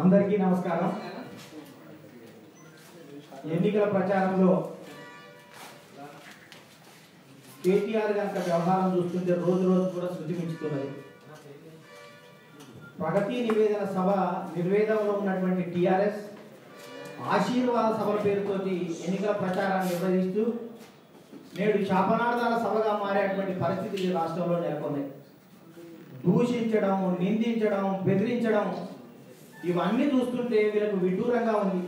అందరికీ నమస్కారం. ఎన్నికల ప్రచారంలో కేటీఆర్ కనుక వ్యవహారం చూస్తుంటే రోజు రోజు కూడా శృతి మించుతున్నది. ప్రగతి నివేదన సభ నిర్వేదంలో ఉన్నటువంటి టిఆర్ఎస్ ఆశీర్వాద సభల పేరుతోటి ఎన్నికల ప్రచారాన్ని నిర్వహిస్తూ నేడు శాపనార్థాల సభగా మారేటువంటి పరిస్థితి ఈ రాష్ట్రంలో నెలకొంది. దూషించడం నిందించడం బెదిరించడం ఇవన్నీ చూస్తుంటే వీళ్ళకు విడ్డూరంగా ఉంది.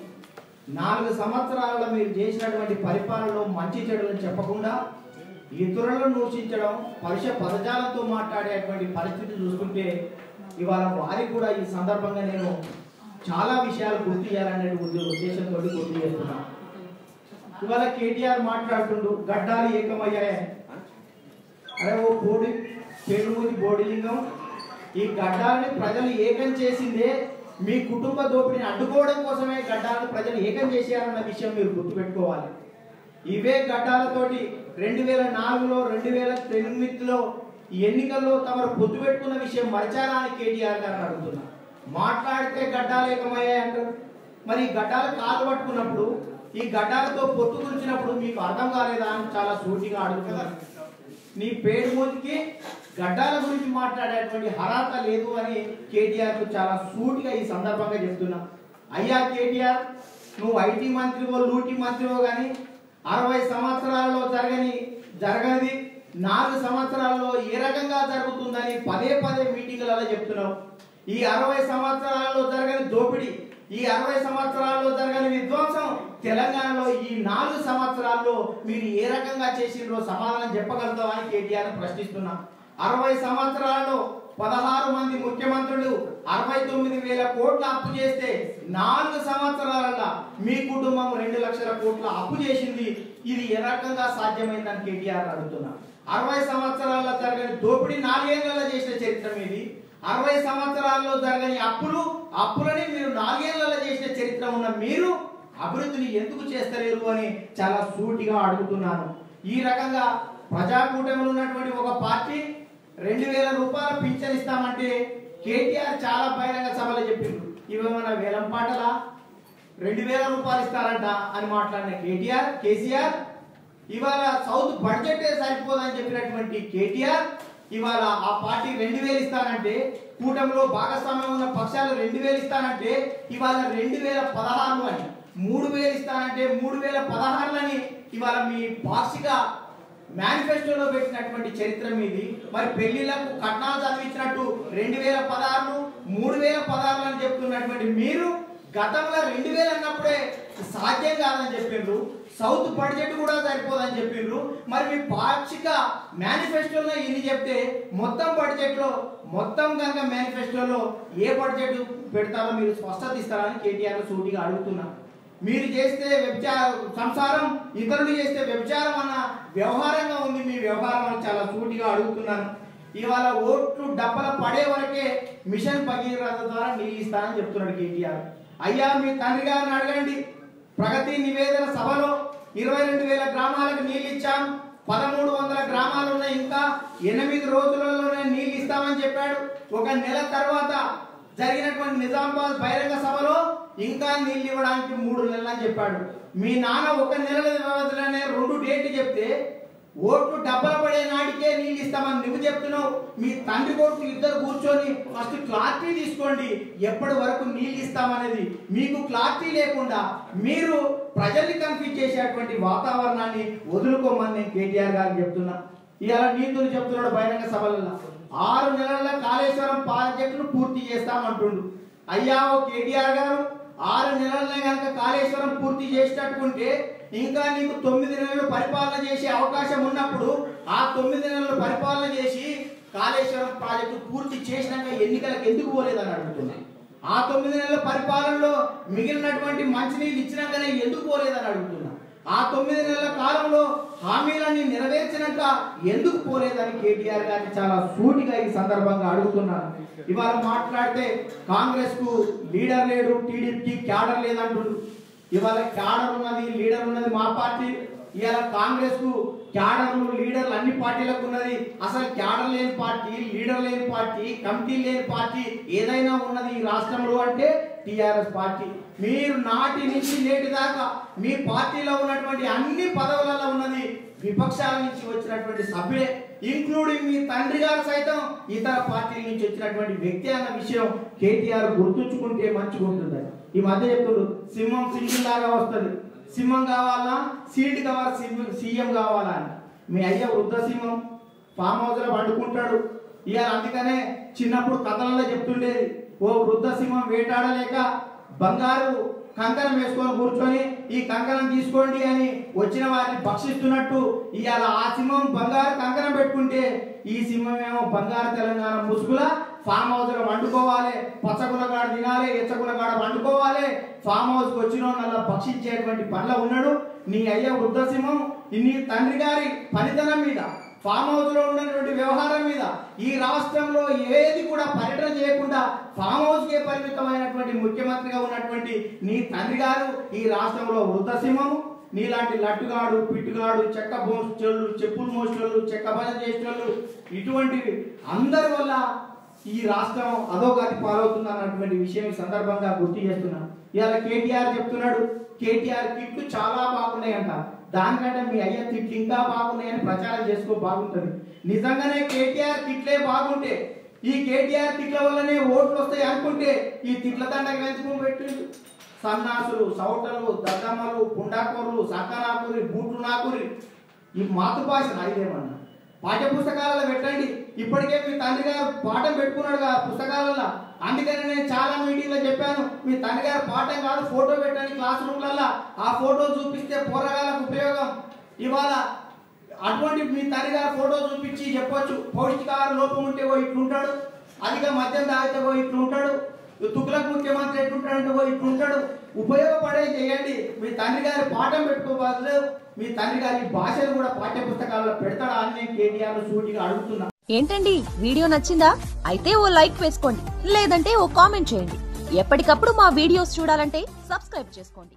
నాలుగు సంవత్సరాలలో మీరు చేసినటువంటి పరిపాలనలో మంచి చెడులను చెప్పకుండా ఇతరులను దూషించడం పరుష పదజాలంతో మాట్లాడేటువంటి పరిస్థితి చూసుకుంటే ఇవాళ వారికి కూడా ఈ సందర్భంగా నేను చాలా విషయాలు గుర్తు చేయాలనే ఉద్దేశంతో గుర్తు చేస్తున్నా. ఇవాళ కేటీఆర్ మాట్లాడుతుండు గడ్డాలు ఏకమయ్యాయని అరే ఓ బోడి పేరుమూది బోడిలింగం ఈ గడ్డాలని ప్రజలు ఏకం చేసిందే మీ కుటుంబ దోపిడీని అడ్డుకోవడం కోసమే గడ్డాలను ప్రజలు ఏకం చేశారన్న విషయం మీరు గుర్తుపెట్టుకోవాలి. ఇవే గడ్డాలతోటి రెండు వేల నాలుగులో రెండు వేల తొమ్మిదిలో ఈ ఎన్నికల్లో తమరు పొత్తు పెట్టుకున్న విషయం మరచారా అని కేటీఆర్ గారిని అడుగుతున్నా. మాట్లాడితే గడ్డాలు ఏకమయ్యాయి అంటారు. మరి ఈ గడ్డాలు కాలు పట్టుకున్నప్పుడు ఈ గడ్డాలతో పొత్తు గురించినప్పుడు మీకు అర్థం కాలేదా అని చాలా సూటిగా అడుగుతున్నారు నీ పేరు మోదికి గడ్డాల గురించి మాట్లాడేటువంటి అర్హత లేదు అని కేటీఆర్ చాలా సూటిగా ఈ సందర్భంగా చెప్తున్నా. అయ్యా కేటీఆర్ నువ్వు ఐటీ మంత్రివో లూటీ మంత్రివో కానీ అరవై సంవత్సరాల్లో జరగని జరగనిది నాలుగు సంవత్సరాల్లో ఏ రకంగా జరుగుతుందని పదే పదే మీటింగులలో చెప్తున్నాం ఈ అరవై సంవత్సరాల్లో జరగని దోపిడీ ఈ అరవై సంవత్సరాల్లో జరగని విధ్వంసం తెలంగాణలో ఈ నాలుగు సంవత్సరాల్లో మీరు ఏ రకంగా చేసిండ్రో సమాధానం చెప్పగలుగుతావా అని కేటీఆర్ ప్రశ్నిస్తున్నాం. అరవై సంవత్సరాల్లో పదహారు మంది ముఖ్యమంత్రులు అరవై తొమ్మిది వేల కోట్ల అప్పు చేస్తే నాలుగు సంవత్సరాల మీ కుటుంబం రెండు లక్షల కోట్ల అప్పు చేసింది ఇది ఏ రకంగా సాధ్యమైందని కేటీఆర్ అడుగుతున్నా అరవై సంవత్సరాల్లో జరగని దోపిడీ నాలుగేళ్ళలో చేసిన చరిత్ర మీది. అరవై సంవత్సరాల్లో జరగని అప్పులు అప్పులని మీరు నాలుగేళ్ళలో చేసిన చరిత్ర ఉన్న మీరు అభివృద్ధిని ఎందుకు చేస్తలేరు అని చాలా సూటిగా అడుగుతున్నాను ఈ రకంగా ప్రజాకూటమిలో ఉన్నటువంటి ఒక పార్టీ రెండు వేల రూపాయల పింఛన్ ఇస్తామంటే కేటీఆర్ చాలా బహిరంగ సభలో చెప్పిండు. ఇవేమన్నా వేలం పాటలా? రెండు వేల రూపాయలు ఇస్తారంట అని మాట్లాడిన కేటీఆర్ కేసీఆర్ ఇవాళ సౌత్ బడ్జెట్ సరిపోదని చెప్పినటువంటి కేటీఆర్ ఇవాళ ఆ పార్టీ రెండు వేలు ఇస్తానంటే కూటమిలో భాగస్వామ్యం ఉన్న పక్షాలు రెండు వేలు ఇస్తానంటే ఇవాళ రెండు వేల పదహారు అని మూడు వేలు ఇస్తానంటే మూడు వేల పదహారులని ఇవాళ మీ పాక్షిక మేనిఫెస్టోలో పెట్టినటువంటి చరిత్ర మీది. మరి పెళ్ళిళ్ళకు కట్నాలు చదివించినట్టు రెండు వేల పదహారు మూడు వేల పదహారు అని చెప్తున్నటువంటి మీరు గతంలో రెండు వేలు అన్నప్పుడే సాధ్యం కాదని చెప్పిండ్రు. సౌత్ బడ్జెట్ కూడా సరిపోదని చెప్పిండ్రు. మరి మీ పాక్షిక మేనిఫెస్టోలో ఇది చెప్తే మొత్తం బడ్జెట్లో మొత్తం కనుక మేనిఫెస్టోలో ఏ బడ్జెట్ పెడతారో మీరు స్పష్టత ఇస్తారని కేటీఆర్ సూటిగా అడుగుతున్నాను మీరు చేస్తే వ్యభిచార సంసారం ఇతరులు చేస్తే వ్యభిచారం అన్న వ్యవహారంగా ఉంది మీ వ్యవహారం అని చాలా సూటిగా అడుగుతున్నాను. ఇవాళ ఓట్లు డబ్బల పడే వరకే మిషన్ భగీరథ ద్వారా నిలిగిస్తానని చెప్తున్నాడు కేటీఆర్. అయ్యా మీ తండ్రి గారిని అడగండి. ప్రగతి నివేదన సభలో ఇరవై రెండు వేల గ్రామాలకు నీళ్ళు ఇచ్చాం. పదమూడు వందల గ్రామాలు ఉన్నాయి ఇంకా ఎనిమిది రోజులలోనే నీళ్ళు ఇస్తామని చెప్పాడు. ఒక నెల తర్వాత జరిగినటువంటి నిజామాబాద్ బహిరంగ సభలో ఇంకా నీళ్ళు ఇవ్వడానికి మూడు నెలలు అని చెప్పాడు. మీ నాన్న ఒక నెలల వ్యవధిలోనే రెండు డేట్లు చెప్తే ఓట్లు డబ్బల పడే నాటికే నీళ్ళు ఇస్తామని నువ్వు చెప్తున్నావు. మీ తండ్రి కొడుకు ఇద్దరు కూర్చొని ఫస్ట్ క్లారిటీ తీసుకోండి. ఎప్పటి వరకు నీళ్ళు ఇస్తామనేది. మీకు క్లారిటీ లేకుండా మీరు ప్రజల్ని కన్ఫ్యూజ్ చేసేటువంటి వాతావరణాన్ని వదులుకోమని నేను కేటీఆర్ గారు చెప్తున్నా. ఇలా నీతులు చెప్తున్నాడు బహిరంగ సభలలో ఆరు నెలల కాళేశ్వరం ప్రాజెక్టును పూర్తి చేస్తామంటుండు. అయ్యా ఓ కేటీఆర్ గారు? ఆరు నెలలనే కనుక కాళేశ్వరం పూర్తి చేసేటట్టుకుంటే ఇంకా నీకు తొమ్మిది నెలలు పరిపాలన చేసే అవకాశం ఉన్నప్పుడు ఆ తొమ్మిది నెలలు పరిపాలన చేసి కాళేశ్వరం ప్రాజెక్టు పూర్తి చేసినాక ఎన్నికలకు ఎందుకు పోలేదని అడుగుతున్నాను ఆ తొమ్మిది నెలల పరిపాలనలో మిగిలినటువంటి మంచినీళ్ళు ఇచ్చినాకనే ఎందుకు పోలేదని అడుగుతున్నాను ఆ తొమ్మిది నెలల కాలంలో హామీలన్నీ నెరవేర్చినాక ఎందుకు పోలేదని కేటీఆర్ గారిని చాలా సూటిగా ఈ సందర్భంగా అడుగుతున్నాను ఇవాళ మాట్లాడితే కాంగ్రెస్కు లీడర్ లేడు టీడీపీకి క్యాడర్ లేదంటుండ్రు ఇవాళ క్యాడర్ ఉన్నది లీడర్ ఉన్నది మా పార్టీ ఇవాళ కాంగ్రెస్కు క్యాడర్లు లీడర్లు అన్ని పార్టీలకు ఉన్నది. అసలు క్యాడర్ లేని పార్టీ లీడర్ లేని పార్టీ కమిటీ లేని పార్టీ ఏదైనా ఉన్నది ఈ రాష్ట్రంలో అంటే టిఆర్ఎస్ పార్టీ. మీరు నాటి నుంచి నేటి దాకా మీ పార్టీలో ఉన్నటువంటి అన్ని పదవులలో ఉన్నది విపక్షాల నుంచి వచ్చినటువంటి సభ్యులే. ఇంక్లూడింగ్ మీ తండ్రి గారు సైతం ఇతర పార్టీల నుంచి వచ్చినటువంటి వ్యక్తి అన్న విషయం కేటీఆర్ గుర్తుంచుకుంటే మంచిగా ఉంటుంది ఈ మధ్య చెప్తున్నారు. సింహం సింగిల్ లాగా వస్తుంది. సింహం కావాలా? సీట్ కావాలా సింహం సీఎం కావాలా అని. మీ అయ్య వృద్ధ సింహం ఫామ్ హౌస్లో పండుకుంటాడు. ఇవాళ అందుకనే చిన్నప్పుడు కథలలో చెప్తుండేది ఓ వృద్ధ సింహం వేటాడలేక బంగారు కంకణం వేసుకొని కూర్చొని ఈ కంకణం తీసుకోండి అని వచ్చిన వారిని భక్షిస్తున్నట్టు ఇవాళ ఆ సింహం బంగారు కంకణం పెట్టుకుంటే ఈ సింహం ఏమో బంగారు తెలంగాణ ముసుగులా ఫామ్ హౌస్లో వండుకోవాలి పచ్చగులగాడ తినాలి ఎచ్చగులగాడ వండుకోవాలి. ఫామ్ హౌస్కు వచ్చిన వాళ్ళ భక్షించేటువంటి పనుల ఉన్నాడు. నీ అయ్య వృద్ధసింహం నీ తండ్రి గారి పనితనం మీద ఫామ్ హౌస్లో ఉన్నటువంటి వ్యవహారం మీద ఈ రాష్ట్రంలో ఏది కూడా పర్యటన చేయకుండా ఫామ్ హౌస్ కే పరిమితమైనటువంటి ముఖ్యమంత్రిగా ఉన్నటువంటి నీ తండ్రి గారు ఈ రాష్ట్రంలో వృద్ధసింహము నీలాంటి లట్టుగాడు పిట్టుగాడు చెక్క మోస్టోళ్ళు చెప్పులు మోస్టోళ్ళు చెక్క భజన చేసేటోళ్ళు ఇటువంటి అందరి వల్ల ఈ రాష్ట్రం అధోగతి పాలవుతుంది అన్నటువంటి విషయం సందర్భంగా గుర్తు చేస్తున్నాను ఇవాళ కేటీఆర్ చెప్తున్నాడు కేటీఆర్ కిట్లు చాలా బాగున్నాయంట. దానికంటే మీ అయ్య తిట్లు ఇంకా బాగున్నాయని ప్రచారం చేసుకో బాగుంటుంది. నిజంగానే కేటీఆర్ కిట్లే బాగుంటే ఈ కేటీఆర్ తిట్ల వల్లనే ఓట్లు వస్తాయి అనుకుంటే ఈ తిట్ల దండగా ఎంచుకుని పెట్టిండు. సన్నాసులు సౌటలు దద్దమ్మలు పుండాకూరులు సంకనాకూరి బూట్లు నాకూరి ఈ మాతృభాష నాయదేమన్నా పాఠ్య పుస్తకాలలో పెట్టండి. ఇప్పటికే మీ తండ్రి గారు పాఠం పెట్టుకున్నాడు కదా పుస్తకాలలో. అందుకని నేను చాలా మీటింగ్లో చెప్పాను మీ తండ్రి గారు పాఠం కాదు ఫోటో పెట్టండి క్లాస్ రూమ్లలో ఆ ఫోటో చూపిస్తే పోరగాళ్ళకు ఉపయోగం. ఇవాళ అటువంటి మీ తండ్రి గారు ఫోటో చూపించి చెప్పొచ్చు పౌష్టికాహార లోపం ఉంటే ఓ ఇట్లుంటాడు అధిక మద్యం తాగితే ఓ ఇట్లుంటాడు తుగ్లక్ ముఖ్యమంత్రి ఎట్లుంటాడంటే ఓ ఇట్లుంటాడు. ఉపయోగపడే చేయండి. మీ తండ్రి గారి పాఠం పెట్టుకోవాలి మీ తండ్రి గారి భాషను కూడా పాఠ్య పుస్తకాల్లో పెడతాడా అని నేను కేటీఆర్ సూటిగా అడుగుతున్నా. ఏంటండి? వీడియో నచ్చిందా? అయితే ఓ లైక్ వేసుకోండి. లేదంటే ఓ కామెంట్ చేయండి. ఎప్పటికప్పుడు మా వీడియోస్ చూడాలంటే సబ్స్క్రైబ్ చేసుకోండి.